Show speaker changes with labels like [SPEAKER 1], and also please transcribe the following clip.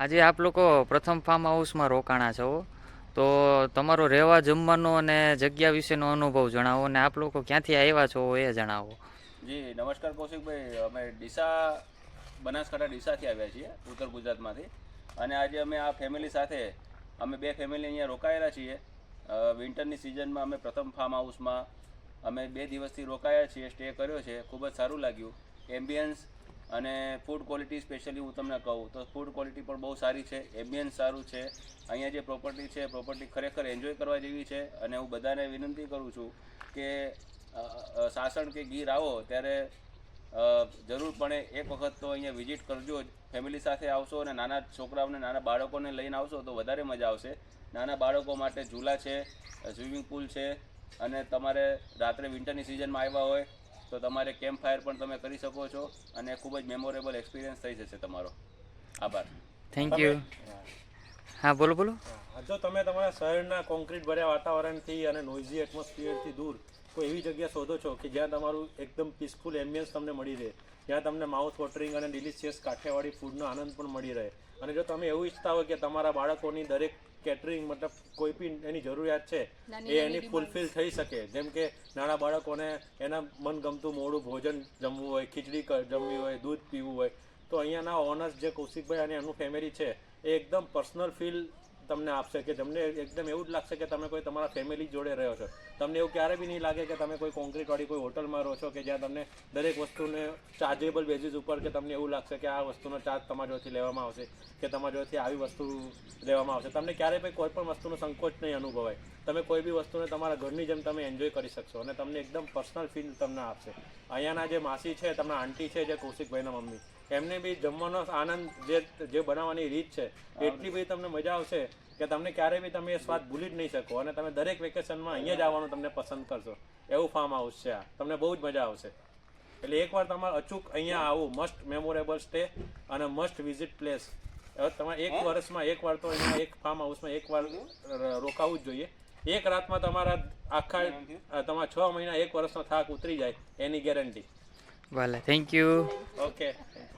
[SPEAKER 1] આજે આપ લોકો પ્રથમ ફાર્મ હાઉસમાં રોકાણા છો. તો તમારો રહેવા જમવાનો અને જગ્યા વિશેનો અનુભવ જણાવો અને આપ લોકો ક્યાંથી આવ્યા છો એ જણાવો.
[SPEAKER 2] જી, નમસ્કાર કૌશિકભાઈ. અમે ડીસા, બનાસકાંઠા ડીસાથી આવ્યા છીએ, ઉત્તર ગુજરાતમાંથી. અને આજે અમે આ ફેમિલી સાથે, અમે બે ફેમિલી અહીંયા રોકાયેલા છીએ. વિન્ટરની સિઝનમાં અમે પ્રથમ ફાર્મ હાઉસમાં અમે બે દિવસથી રોકાયા છીએ સ્ટે કર્યો છે. ખૂબ જ સારું લાગ્યું. એમ્બિયન્સ અને ફૂડ ક્વોલિટી સ્પેશિયલી હું તમને કહું, તો ફૂડ ક્વોલિટી પણ બહુ સારી છે એમ્બિયન્સ સારું છે. અહીંયા જે પ્રોપર્ટી છે પ્રોપર્ટી ખરેખર એન્જોય કરવા જેવી છે અને હું બધાને વિનંતી કરું છું કે સાસણ કે ગીર આવો ત્યારે જરૂરપણે એક વખત તો અહીંયા વિઝિટ કરજો જ ફેમિલી સાથે આવશો અને નાના છોકરાઓને, નાના બાળકોને લઈને આવશો તો વધારે મજા આવશે. નાના બાળકો માટે ઝૂલા છે સ્વિમિંગ પુલ છે અને તમારે રાત્રે વિન્ટરની સિઝનમાં આવ્યા હોય તો તમારે કેમ્પ ફાયર પણ તમે કરી શકો છો અને ખૂબ જ મેમોરેબલ એક્સપિરિયન્સ થઈ જશે તમારો. આભાર.
[SPEAKER 1] થેન્ક યુ હા. બોલો બોલો.
[SPEAKER 3] જો તમે તમારા શહેરના કોન્ક્રીટ ભર્યા વાતાવરણથી અને નોઇઝી એટમોસ્ફિયરથી દૂર કોઈ એવી જગ્યા શોધો છો કે જ્યાં તમારું એકદમ પીસફુલ એમ્બિયન્સ તમને મળી રહે? જ્યાં તમને માઉથ વોટરિંગ અને ડિલિશિયસ કાઠિયાવાડી ફૂડનો આનંદ પણ મળી રહે? અને જો તમે એવું ઈચ્છતા હોય કે તમારા બાળકોની દરેક કેટરિંગ મતલબ કોઈ પણ એની જરૂરિયાત છે એ એની ફૂલફિલ થઈ શકે. જેમ કે નાના બાળકોને એના મનગમતું મોડું ભોજન જમવું હોય ખીચડી જમવી હોય દૂધ પીવું હોય તો અહીંયાના ઓનર્સ જે કૌશિકભાઈ અને એનું ફેમિલી છે એ એકદમ પર્સનલ ફીલ તમને આપશે કે તમને એકદમ એવું જ લાગશે કે તમે કોઈ તમારા ફેમિલી જોડે રહ્યો છો. તમને એવું ક્યારે બી નહીં લાગે કે તમે કોઈ કોન્ક્રીટવાળી કોઈ હોટલમાં રહો છો કે જ્યાં તમને દરેક વસ્તુને ચાર્જેબલ બેઝિસ ઉપર કે તમને એવું લાગશે કે આ વસ્તુનો ચાર્જ તમારા જોડેથી લેવામાં આવશે કે તમારા જોડેથી આવી વસ્તુ લેવામાં આવશે. તમને ક્યારેય પણ કોઈ પણ વસ્તુનો સંકોચ નહીં અનુભવાય. તમે કોઈ બી વસ્તુને તમારા ઘરની જેમ તમે એન્જોય કરી શકશો અને તમને એકદમ પર્સનલ ફીલ તમને આપશે. અહીંયાના જે માસી છે તમારા આંટી છે, જે કૌશિકભાઈના મમ્મી. એમને બી જમવાનો આનંદ જે જે બનાવવાની રીત છે એટલી બધી તમને મજા આવશે કે તમને ક્યારેય બી તમે એ સ્વાદ ભૂલી જ નહીં શકો. અને તમે દરેક વેકેશનમાં અહીંયા જ આવવાનું તમને પસંદ કરશો. એવું ફાર્મ હાઉસ છે આ. તમને બહુ જ મજા આવશે. એટલે એકવાર તમારે અચૂક અહીંયા આવવું મસ્ટ મેમોરેબલ સ્ટે અને મસ્ટ વિઝિટ પ્લેસ હવે તમારે એક વર્ષમાં એક વાર તો અહીંયા એક ફાર્મ હાઉસમાં એક વાર રોકાવું જ જોઈએ. એક રાતમાં તમારા આખા તમારા છ મહિના એક વર્ષનો થાક ઉતરી જાય એની ગેરંટી
[SPEAKER 1] ભલે થેન્ક યુ
[SPEAKER 3] ઓકે